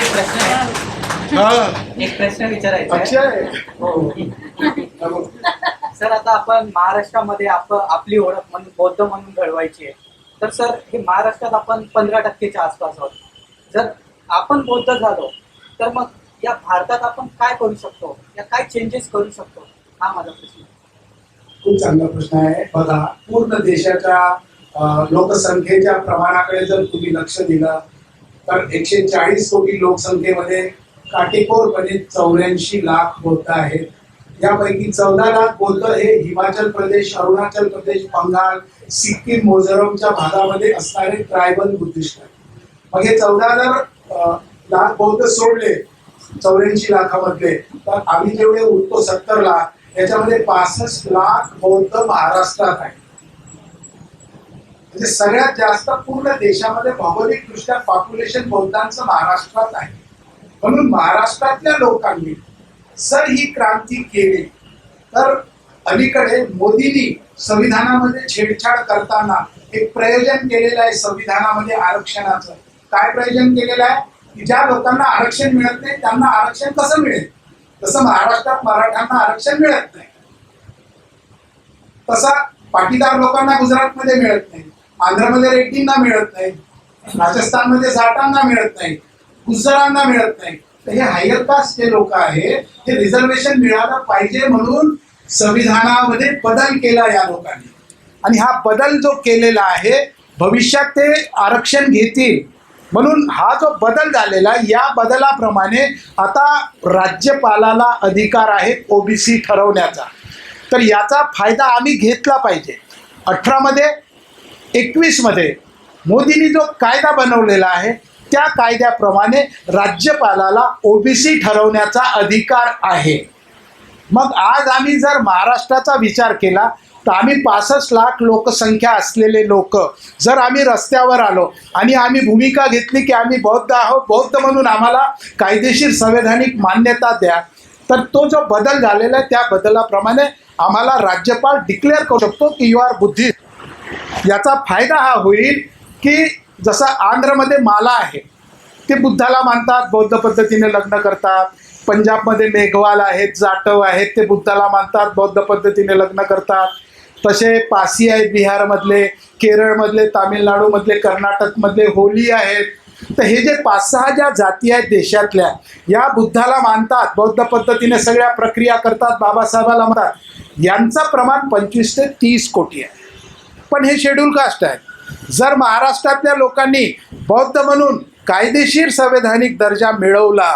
एक प्रश्न आहे. हा. एक प्रश्न विचारायचा आहे. अक्षय. हो. सर आता आपण महाराष्ट्रामध्ये आप आपली ओळख म्हणून बौद्ध म्हणून घडवायची आहे. तर सर हे महाराष्ट्रात आपण पंधरा टक्केच्या आसपास आहोत. जर आपण बौद्ध झालो तर मग या भारतात आपण काय करू शकतो? या काय चेंजेस करू शकतो? हा माझा प्रश्न आहे. खूप चांगला प्रश्न आहे. बघा पूर्ण देशाच्या अं, लोकसंख्येच्या प्रमाणाकडे जर तुम्ही लक्ष दिलं तर एकशे चाळीस कोटी लोकसंख्येमध्ये काटेकोरपणे म्हणजे चौऱ्याऐंशी लाख बौद्ध आहेत. यापैकी चौदा लाख बौद्ध हे हिमाचल प्रदेश अरुणाचल प्रदेश बंगाल सिक्कीम मोझोरमच्या भागामध्ये असणारे ट्रायबल बुद्धिस्ट आहेत. मग हे चौदा हजार लाख बौद्ध सोडले चौऱ्याऐंशी लाखामधले तर आम्ही जेवढे उरतो सत्तर लाख याच्यामध्ये पासष्ट लाख बौद्ध महाराष्ट्रात आहे म्हणजे सगळ्यात जास्त पूर्ण देशामध्ये भौगोलिक दृष्ट्या पॉप्युलेशन बहुतांचं महाराष्ट्रात आहे. म्हणून महाराष्ट्रातल्या लोकांनी जर ही क्रांती केली तर अलीकडे मोदींनी संविधानामध्ये छेडछाड करताना एक प्रयोजन केलेलं आहे संविधानामध्ये आरक्षणाचं. काय प्रयोजन केलेलं आहे? की ज्या लोकांना आरक्षण मिळत नाही त्यांना आरक्षण कसं मिळेल? तसं महाराष्ट्रात मराठ्यांना आरक्षण मिळत नाही तसा पाटीदार लोकांना गुजरातमध्ये मिळत नाही. आंध्रमध्ये रेड्डींना मिळत नाही राजस्थानमध्ये जाटांना मिळत नाही गुजरांना मिळत नाही. तर हे हायर कास्ट जे लोक आहेत हे रिझर्वेशन मिळालं पाहिजे म्हणून संविधानामध्ये बदल केला या लोकांनी. आणि हा बदल जो केलेला आहे भविष्यात ते आरक्षण घेतील. म्हणून हा जो बदल झालेला या बदलाप्रमाणे आता राज्यपालाला अधिकार आहे ओबीसी ठरवण्याचा. तर याचा फायदा आम्ही घेतला पाहिजे. अठरामध्ये एकवीसमध्ये मोदींनी जो कायदा बनवलेला आहे त्या कायद्याप्रमाणे राज्यपालाला ओबीसी ठरवण्याचा अधिकार आहे. मग आज आम्ही जर महाराष्ट्राचा विचार केला तर आम्ही पासष्ट लाख लोकसंख्या असलेले लोक जर आम्ही रस्त्यावर आलो आणि आम्ही भूमिका घेतली की आम्ही बौद्ध आहोत बौद्ध म्हणून आम्हाला कायदेशीर संवैधानिक मान्यता द्या तर तो जो बदल झालेला आहे त्या बदलाप्रमाणे आम्हाला राज्यपाल डिक्लेअर करू शकतो की यू आर बुद्धिस्ट याचा फायदा हा होईल की जसं आंध्रमध्ये माला आहे ते बुद्धाला मानतात बौद्ध पद्धतीने लग्न करतात. पंजाबमध्ये मेघवाल आहेत जाटव आहेत ते बुद्धाला मानतात बौद्ध पद्धतीने लग्न करतात. तसे पासी आहेत बिहारमधले केरळमधले तामिळनाडूमधले कर्नाटकमधले होली आहेत. तर हे जे पाच सहा ज्या जाती आहेत देशातल्या या बुद्धाला मानतात बौद्ध पद्धतीने सगळ्या प्रक्रिया करतात बाबासाहेबाला म्हणतात. यांचं प्रमाण पंचवीस ते तीस कोटी आहे. पण हे शेड्यूल कास्ट आहेत जर महाराष्ट्रातल्या लोकांनी बौद्ध म्हणून कायदेशीर संवैधानिक दर्जा मिळवला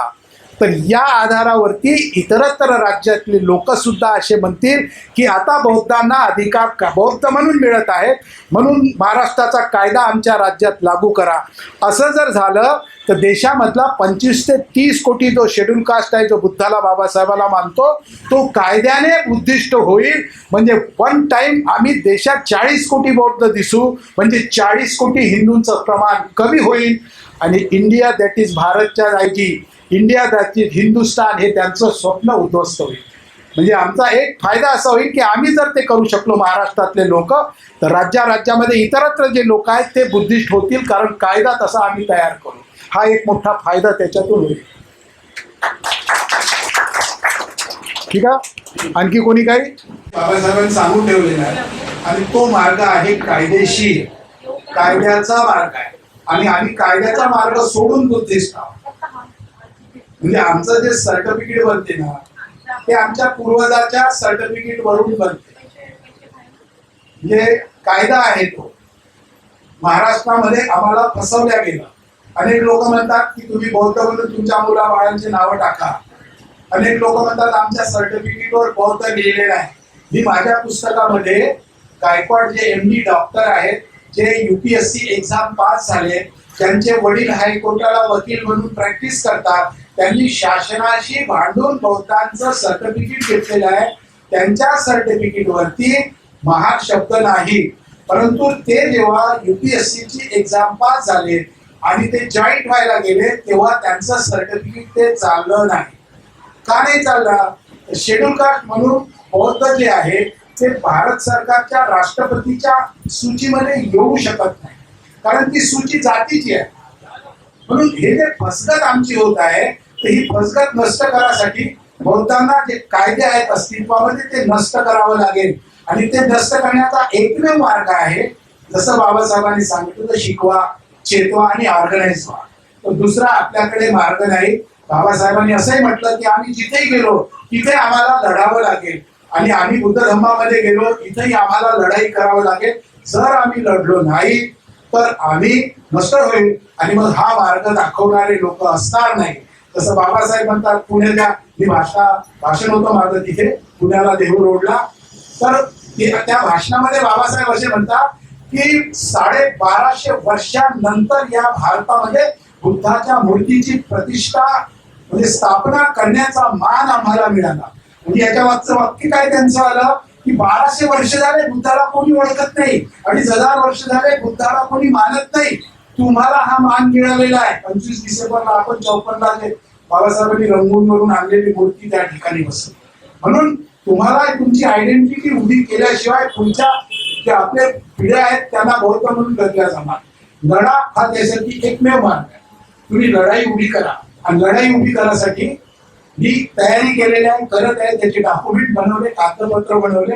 तर या आधारावरती इतरत्र राज्यातले लोकसुद्धा असे म्हणतील की आता बौद्धांना अधिकार का बौद्ध म्हणून मिळत आहेत म्हणून महाराष्ट्राचा कायदा आमच्या राज्यात लागू करा. असं जर झालं तर देशामधला पंचवीस ते तीस कोटी जो शेड्यूल कास्ट आहे जो बुद्धाला बाबासाहेबाला मानतो तो कायद्याने उद्दिष्ट होईल. म्हणजे वन टाईम आम्ही देशात चाळीस कोटी बौद्ध दिसू म्हणजे चाळीस कोटी हिंदूंचं प्रमाण कमी होईल. आणि इंडिया दॅट इज भारतच्या जायची इंडिया दॅट इज हिंदुस्तान हे त्यांचं स्वप्न उद्ध्वस्त होईल. म्हणजे आमचा एक फायदा असा होईल की आम्ही जर ते करू शकलो महाराष्ट्रातले लोक तर राज्या राज्यामध्ये इतरत्र जे लोक आहेत ते बुद्धिस्ट होतील कारण कायदा तसा आम्ही तयार करू. हा एक मोठा फायदा त्याच्यातून होईल. ठीक आहे? आणखी कोणी काही? बाबासाहेबांनी सांगून ठेवलेला आहे. आणि तो मार्ग आहे कायदेशीर. कायद्याचा मार्ग आहे. आणि आम्ही कायद्याचा मार्ग सोडून बुद्धिस्ट आहोत. म्हणजे आमचं जे सर्टिफिकेट बनते ना ते आमच्या पूर्वजाच्या सर्टिफिकेट वरून बनते. म्हणजे कायदा आहे तो. महाराष्ट्रामध्ये आम्हाला फसवल्या गेला अनेक लोक म्हणतात की तुम्ही बौद्ध म्हणून तुमच्या मुला बाळांची नावं टाका. अनेक लोक म्हणतात आमच्या सर्टिफिकेटवर बौद्ध लिहिलेलं आहे. मी माझ्या पुस्तकामध्ये गायकवाड जे एम डी डॉक्टर आहेत जे युपीएससी एक्झाम पास झाले त्यांचे वडील हायकोर्टाला वकील म्हणून प्रॅक्टिस करतात त्यांनी शासनाशी भांडून बहुतांचं सर्टिफिकेट घेतलेलं आहे. त्यांच्या सर्टिफिकेट वरती महाग शब्द नाही. परंतु ते जेव्हा युपीएससीची एक्झाम पास झाले आणि ते जॉईंट व्हायला गेले तेव्हा त्यांचं सर्टिफिकेट ते चाललं नाही. का नाही चाललं? शेड्यूल कास्ट म्हणून बौद्ध जे आहे ते भारत सरकारच्या राष्ट्रपतीच्या सूचीमध्ये येऊ शकत नाही. कारण ती सूची जातीची आहे. म्हणून हे जे फसगत आमची होत आहे तर ही फसगत नष्ट करासाठी बहुतांना जे कायदे आहेत अस्तित्वामध्ये ते नष्ट करावं लागेल. आणि ते नष्ट करण्याचा एकमेव मार्ग आहे जसं बाबासाहेबांनी सांगितलं तर शिकवा चेतवा आणि ऑर्गनाईज व्हा. तर दुसरा आपल्याकडे मार्ग नाही. बाबासाहेबांनी असंही म्हटलं की आम्ही जिथेही गेलो तिथे आम्हाला लढावं लागेल. आणि आम्ही बुद्ध धर्मामध्ये गेलो इथेही आम्हाला लढाई करावं लागेल. जर आम्ही लढलो नाही तर आम्ही नष्ट होईल. आणि मग हा मार्ग दाखवणारे लोक असणार नाही. तसं बाबासाहेब म्हणतात पुण्याच्या ही भाषा भाषण होतं माझं तिथे पुण्याला देहू रोडला. तर त्या भाषणामध्ये बाबासाहेब असे म्हणतात की साडे बाराशे वर्षांनंतर या भारतामध्ये बुद्धाच्या मूर्तीची प्रतिष्ठा म्हणजे स्थापना करण्याचा मान आम्हाला मिळाला. म्हणजे याच्या मागचं वाक्य काय त्यांचं आलं? की बाराशे वर्ष झाले बुद्धाला कोणी ओळखत नाही अडीच हजार वर्ष झाले बुद्धाला कोणी मानत नाही. तुम्हाला हा मान मिळालेला आहे. पंचवीस डिसेंबरला आपण चौपन्नला जे बाबासाहेबांनी रंगून वरून आणलेली मूर्ती त्या ठिकाणी बसत म्हणून तुम्हाला तुमची आयडेंटिटी उभी केल्याशिवाय पुढच्या जे आपले पिढ्या आहेत त्यांना बौद्ध म्हणून गरल्या जाणार लढा हा त्यासाठी एकमेव मार्ग आहे. तुम्ही लढाई उभी करा. आणि लढाई उभी करासाठी मी तयारी केलेली आहे करत आहे त्याचे डॉक्युमेंट बनवले कागदपत्र बनवले.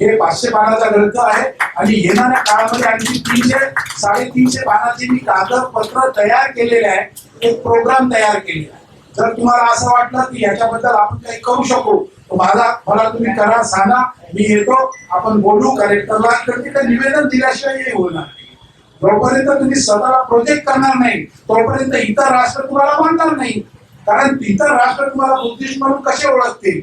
हे पाचशे पानाचा ग्रंथ आहे आणि येणाऱ्या काळामध्ये आणखी तीनशे साडेतीनशे पानाचे मी कागदपत्र तयार केलेले आहे एक प्रोग्राम तयार केलेला आहे. जर तुम्हाला असं वाटलं की याच्याबद्दल आपण काही करू शकू माझा मला मला तुम्ही करा सांगा मी येतो आपण बोलू कलेक्टरला तर तिथे निवेदन दिल्याशिवाय हे होणार जोपर्यंत तुम्ही स्वतःला प्रोजेक्ट करणार नाही तोपर्यंत इतर राष्ट्र तुम्हाला मानणार नाही. कारण इतर राष्ट्र तुम्हाला बुद्धिस्ट म्हणून कसे ओळखतील?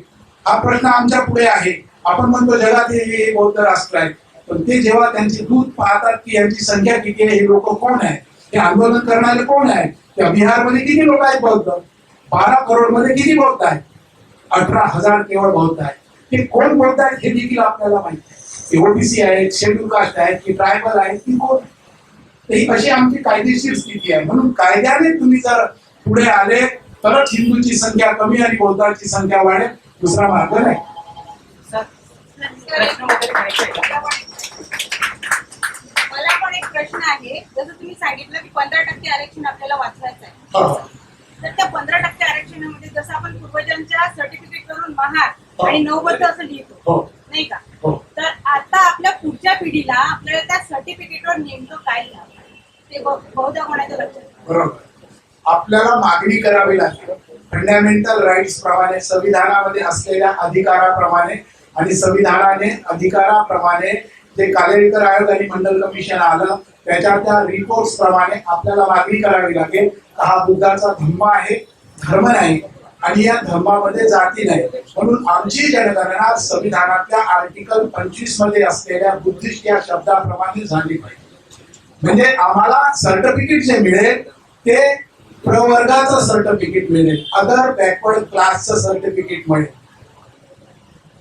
हा प्रश्न आमच्या पुढे आहे. आपण म्हणतो जगात हे हे बौद्ध राष्ट्र आहे. पण ते जेव्हा त्यांचे दूध पाहतात की यांची संख्या किती आहे हे लोक कोण आहे? हे आंदोलन करणारे कोण आहे? त्या बिहारमध्ये किती लोक आहेत बौद्ध? बारा करोडमध्ये किती बौद्ध आहेत? अठरा हजार केवळ बौद्ध आहेत. हे कोण बौद्ध आहेत हे देखील आपल्याला माहिती आहे. ओबीसी आहेत शेड्यूल कास्ट आहेत की ट्रायबल आहेत की कोण ही अशी आमची कायदेशीर स्थिती आहे. म्हणून कायद्याने तुम्ही जर पुढे आले तरच हिंदूंची संख्या कमी आणि बौद्धांची संख्या वाढेल. दुसरा मार्ग नाही? मला पण एक प्रश्न आहे. जसं तुम्ही सांगितलं की पंधरा टक्के आरक्षण आपल्याला वाचवायचं आहे हो. तर त्या पंधरा टक्के आरक्षणामध्ये जसं आपण पूर्वजांच्या सर्टिफिकेट करून महार आणि नौबद्ध असं लिहितो हो. नाही का? हो. तर आता आपल्या पुढच्या पिढीला आपल्याला त्या सर्टिफिकेटवर नेमकं काय लिहावं ते बहुधा कोणाच्या लक्षात बरोबर. आपल्याला मागणी करावी लागेल फंडामेंटल राईट्स प्रमाणे संविधानामध्ये असलेल्या अधिकाराप्रमाणे आणि संविधानाने अधिकाराप्रमाणे जे कालेकर आयोग आणि मंडल कमिशन आलं त्याच्या त्या रिपोर्ट्स प्रमाणे आपल्याला मागणी करावी लागेल हा बुद्धाचा धम्म आहे? धर्म नाही. आणि या धर्मामध्ये जाती नाही. म्हणून आमची जनगणना संविधानातल्या आर्टिकल पंचवीसमध्ये असलेल्या बुद्धिस्ट या शब्दाप्रमाणे झाली पाहिजे. म्हणजे आम्हाला सर्टिफिकेट जे मिळेल ते प्रवर्गाचं सर्टिफिकेट मिळेल. अदर बॅकवर्ड क्लासचं सर्टिफिकेट मिळेल.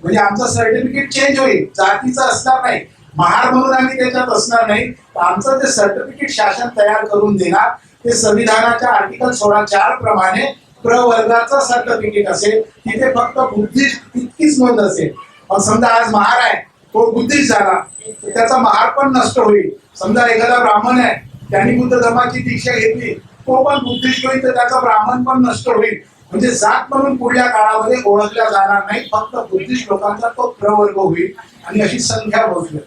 म्हणजे आमचं सर्टिफिकेट चेंज होईल. जातीचं असणार नाही. महार म्हणून आम्ही त्याच्यात असणार नाही. आमचं ते सर्टिफिकेट शासन तयार करून देणार ते संविधानाच्या आर्टिकल सोळा चार प्रमाणे प्रवर्गाचं सर्टिफिकेट असेल. तिथे फक्त बुद्धिस्ट इतकीच नोंद असेल. मग समजा आज महार आहे तो बुद्धिस्ट झाला. त्याचा महार पण नष्ट होईल. समजा एखादा ब्राह्मण आहे त्यांनी बुद्ध धर्माची दीक्षा घेतली. तो पण बुद्धिस्ट होईल तर त्याचा ब्राह्मण पण नष्ट होईल. म्हणजे जात म्हणून पुढल्या काळामध्ये ओळखल्या जाणार नाही फक्त बुद्धिस्ट लोकांचा तो प्रवर्ग होईल आणि अशी संख्या मोजली